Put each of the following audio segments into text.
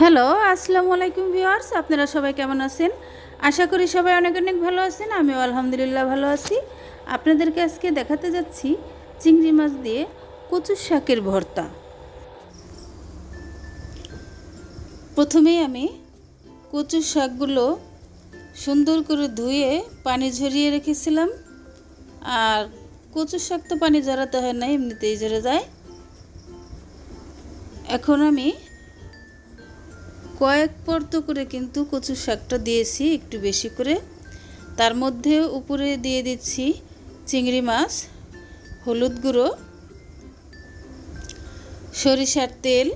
Hello, আসসালামু আলাইকুম viewers, আপনারা সবাই কেমন আছেন? আশা করি সবাই অনেক অনেক ভালো আছেন, আমিও আলহামদুলিল্লাহ ভালো আছি। আপনাদেরকে আজকে দেখাতে যাচ্ছি চিংড়ি মাছ দিয়ে কচু শাকের ভর্তা। প্রথমেই আমি কচু শাকগুলো সুন্দর করে ধুয়ে পানি ঝরিয়ে রেখেছিলাম। আর কচু শাক তো পানি ঝরাতে হয় না, এমনিতেই ঝরে যায়। এখন আমি কয়েক পর্ত করে কিন্তু কচু শাকটা দিয়েছি, একটু বেশি করে। তার মধ্যে উপরে দিয়ে দিচ্ছি চিংড়ি মাছ, হলুদ গুঁড়ো, সরিষার তেল,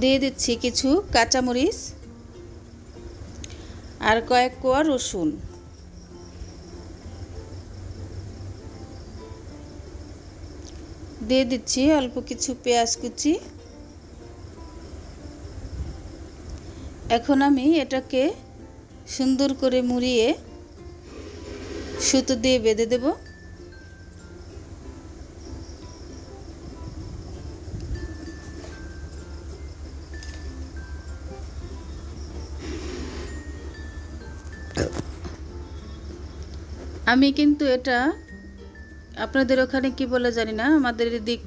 দিয়ে দিচ্ছি কিছু কাঁচামরিচ আর কয়েক কোয়া রসুন। দিয়ে দিচ্ছি অল্প কিছু পেঁয়াজ কুচি। এখন আমি এটাকে সুন্দর করে মুড়িয়ে সুতো দিয়ে বেঁধে দেব। আমি কিন্তু এটা আপনাদের ওখানে কি বলে জানি না, আমাদের এদিক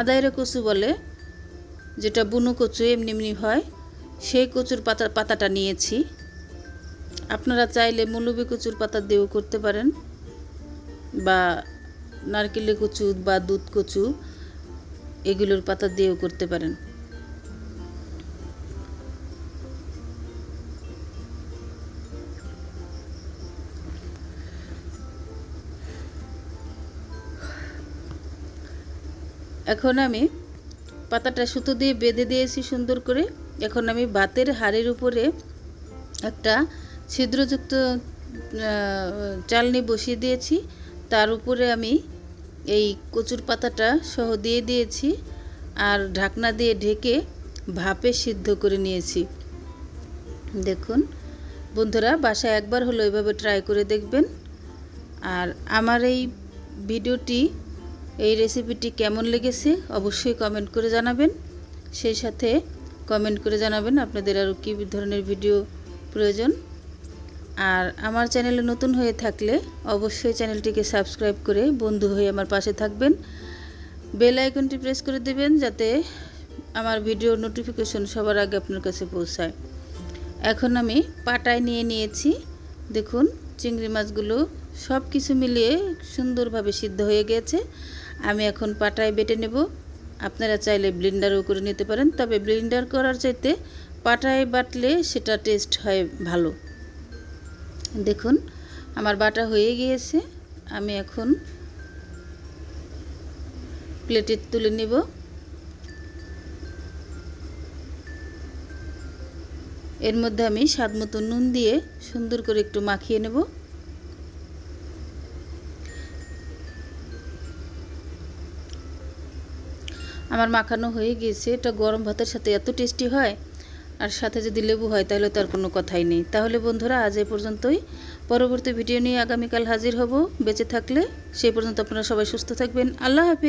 আদায়ের কচু বলে, যেটা বুনো কচু এমনি এমনি হয়, সেই কচুর পাতা পাতাটা নিয়েছি। আপনারা চাইলে মুলুবি কচুর পাতা দিয়েও করতে পারেন, বা নারকেলের কচু বা দুধ কচু, এগুলোর পাতা দিয়েও করতে পারেন। এখন আমি পাতাটা সুতো দিয়ে বেঁধে দিয়েছি সুন্দর করে। এখন আমি বাতের হাড়ের উপরে একটা ছিদ্রযুক্ত চালনি বসিয়ে দিয়েছি। তার উপরে আমি এই কচুর পাতাটা সহ দিয়ে দিয়েছি আর ঢাকনা দিয়ে ঢেকে ভাপে সিদ্ধ করে নিয়েছি। দেখুন, বন্ধুরা, বাসায় একবার হলো এভাবে ট্রাই করে দেখবেন। আর আমার এই ভিডিওটি এই রেসিপিটি কেমন লেগেছে অবশ্যই কমেন্ট করে জানাবেন। সেই সাথে কমেন্ট করে জানাবেন আপনাদের আরও কী ধরনের ভিডিও প্রয়োজন। আর আমার চ্যানেলে নতুন হয়ে থাকলে অবশ্যই চ্যানেলটিকে সাবস্ক্রাইব করে বন্ধু হয়ে আমার পাশে থাকবেন। বেল আইকনটি প্রেস করে দেবেন যাতে আমার ভিডিও নোটিফিকেশন সবার আগে আপনার কাছে পৌঁছায়। এখন আমি পাটায় নিয়ে নিয়েছি। দেখুন, চিংড়ি মাছগুলো সব কিছু মিলিয়ে সুন্দরভাবে সিদ্ধ হয়ে গেছে। আমি এখন পাটায় বেটে নেব। আপনারা চাইলে ব্লেন্ডারও করে নিতে পারেন, তবে ব্লেন্ডার করার চাইতে পাটায় বাটলে সেটা টেস্ট হয় ভালো। দেখুন, আমার বাটা হয়ে গিয়েছে। আমি এখন প্লেটে তুলে নেব। এর মধ্যে আমি স্বাদ মতো নুন দিয়ে সুন্দর করে একটু মাখিয়ে নেব। আমার মাখানো হয়ে গিয়েছে এটা গরম ভাতের সাথে এত টেস্টি হয়, আর সাথে যদি লেবু হয় তাহলে তার কোনো কথাই নেই। তাহলে বন্ধুরা, আজ এই পর্যন্তই। পরবর্তী ভিডিও নিয়ে আগামীকাল হাজির হব। বেঁচে থাকলে সেই পর্যন্ত আপনারা সবাই সুস্থ থাকবেন। আল্লাহ হাফিজ।